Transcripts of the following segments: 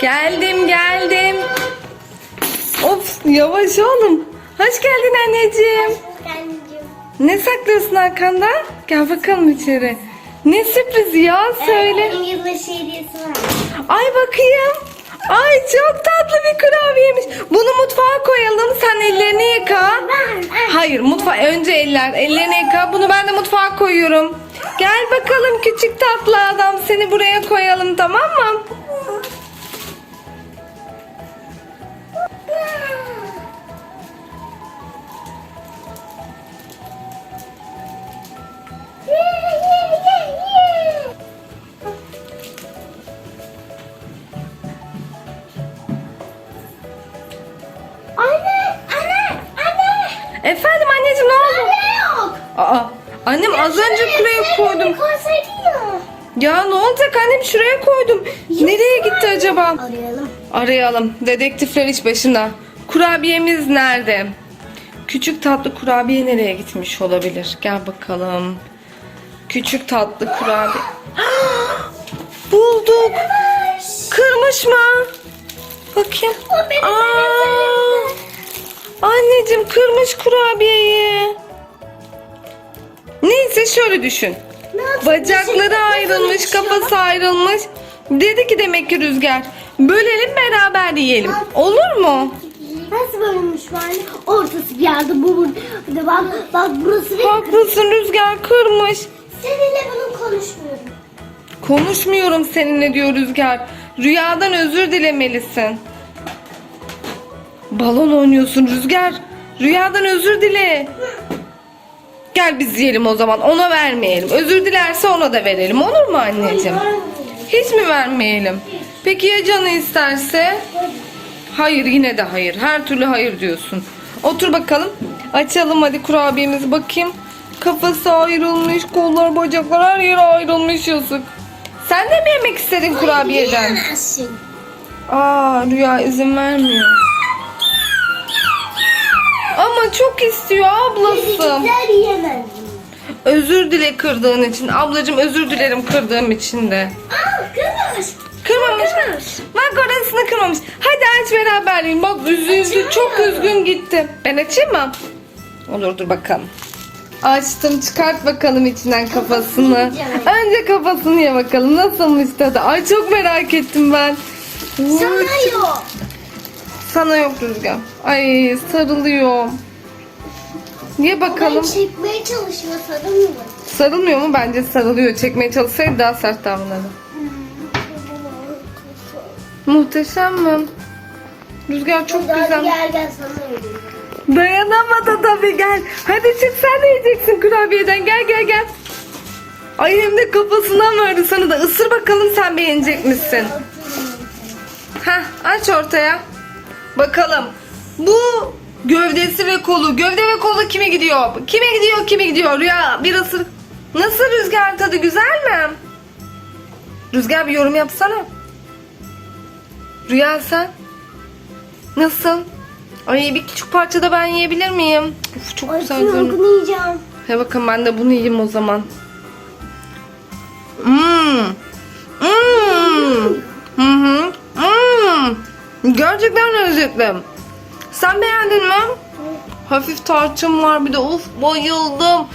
Geldim geldim. Of yavaş oğlum. Hoş geldin anneciğim. Anneciğim. Ne saklıyorsun arkanda? Gel bakalım içeri. Ne sürpriz ya söyle. Ee, yılbaşı hediyesi var. Ay bakayım. Ay çok tatlı bir kurabiyemiş. Bunu mutfağa koyalım. Sen ellerini yıka. Hayır mutfağa önce eller. Ellerini yıka. Bunu ben de mutfağa koyuyorum. Gel bakalım küçük tatlı adam. Seni buraya koyalım tamam mı? Efendim anneciğim ne oldu? Anne yok. Aa, annem az önce buraya koydum. Koysaydın ya. Ya ne olacak annem şuraya koydum. Nereye gitti acaba? Arayalım. Arayalım. Dedektifler iş başında. Kurabiyemiz nerede? Küçük tatlı kurabiye nereye gitmiş olabilir? Gel bakalım. Küçük tatlı kurabiye. Bulduk. Kırmış mı? Bakayım. Aa, anneciğim kırmış kurabiyeyi. Neyse şöyle düşün. Bacakları ayrılmış, kafası ayrılmış. Dedi ki demek ki Rüzgar, bölelim beraber yiyelim. Olur mu? Nasıl bölünmüş anne? Ortası bir yerde bu burada. Bak, bak burası. Haklısın Rüzgar kırmış. Seninle bunu konuşmuyorum. Konuşmuyorum seninle diyor Rüzgar. Rüyadan özür dilemelisin. Balon oynuyorsun Rüzgar. Rüyadan özür dile. Gel biz yiyelim o zaman. Ona vermeyelim. Özür dilerse ona da verelim. Olur mu anneciğim? Hiç mi vermeyelim? Peki ya canı isterse? Hayır yine de hayır. Her türlü hayır diyorsun. Otur bakalım. Açalım hadi kurabiyemizi bakayım. Kafası ayrılmış, kollar, bacaklar her yere ayrılmış yazık. Sen de mi yemek istedin kurabiyeden? Aa Rüya izin vermiyor. Ama çok istiyor ablası. Yiyemez. Özür dile kırdığın için. Ablacığım özür dilerim kırdığım için de. Aa. Kırmamış. Kırmamış. Bak orasını kırmamış. Hadi aç beraber yiyin. Bak üzüldü. Çok üzgün gitti. Ben açayım mı? Olur dur bakalım. Açtım çıkart bakalım içinden kafasını. yiyeceğim. Önce kafasını ye bakalım. Nasılmış tadı? Ay çok merak ettim ben. Sana yok. Sana yok Rüzgar. Ay sarılıyor. Ye bakalım. Ben çekmeye çalışıyor sanırım. Sarılmıyor mu? Bence sarılıyor. Çekmeye çalışsaydı daha sert davranırdı. Muhteşem mi? Rüzgar çok Hadi güzel. gel gel sana vereyim. Dayanamadı tabii gel. Hadi çık sen de yiyeceksin kurabiyeden. Gel gel gel. Ay hem de kafasından verdi sana da. Isır bakalım sen beğenecek misin? Heh aç ortaya. Bakalım. Bu gövdesi ve kolu. Gövde ve kolu kime gidiyor? Kime gidiyor kime gidiyor? Rüya bir ısır. Nasıl rüzgar tadı güzel mi? Rüzgar bir yorum yapsana. Rüya sen? Nasıl? Ay bir küçük parça da ben yiyebilir miyim? Uf, çok Ay güzel görünüyor. bunu yiyeceğim. He bakın ben de bunu yiyeyim o zaman. Mmm. Mmm. Hı hı. Mmm. Gerçekten lezzetli. Sen beğendin mi? Hafif tarçın var bir de of bayıldım.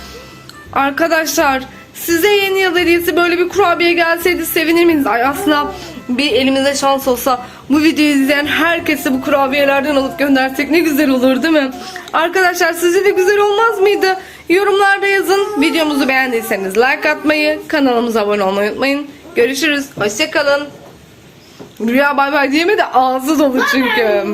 Arkadaşlar size yeni yıl hediyesi böyle bir kurabiye gelseydi sevinir miydiniz? Ay aslında bir elimizde şans olsa bu videoyu izleyen herkese bu kurabiyelerden alıp göndersek ne güzel olur değil mi? Arkadaşlar sizce de güzel olmaz mıydı? Yorumlarda yazın. Videomuzu beğendiyseniz like atmayı, kanalımıza abone olmayı unutmayın. Görüşürüz. Hoşçakalın. Rüya bay bay diyemedi ağzı dolu çünkü.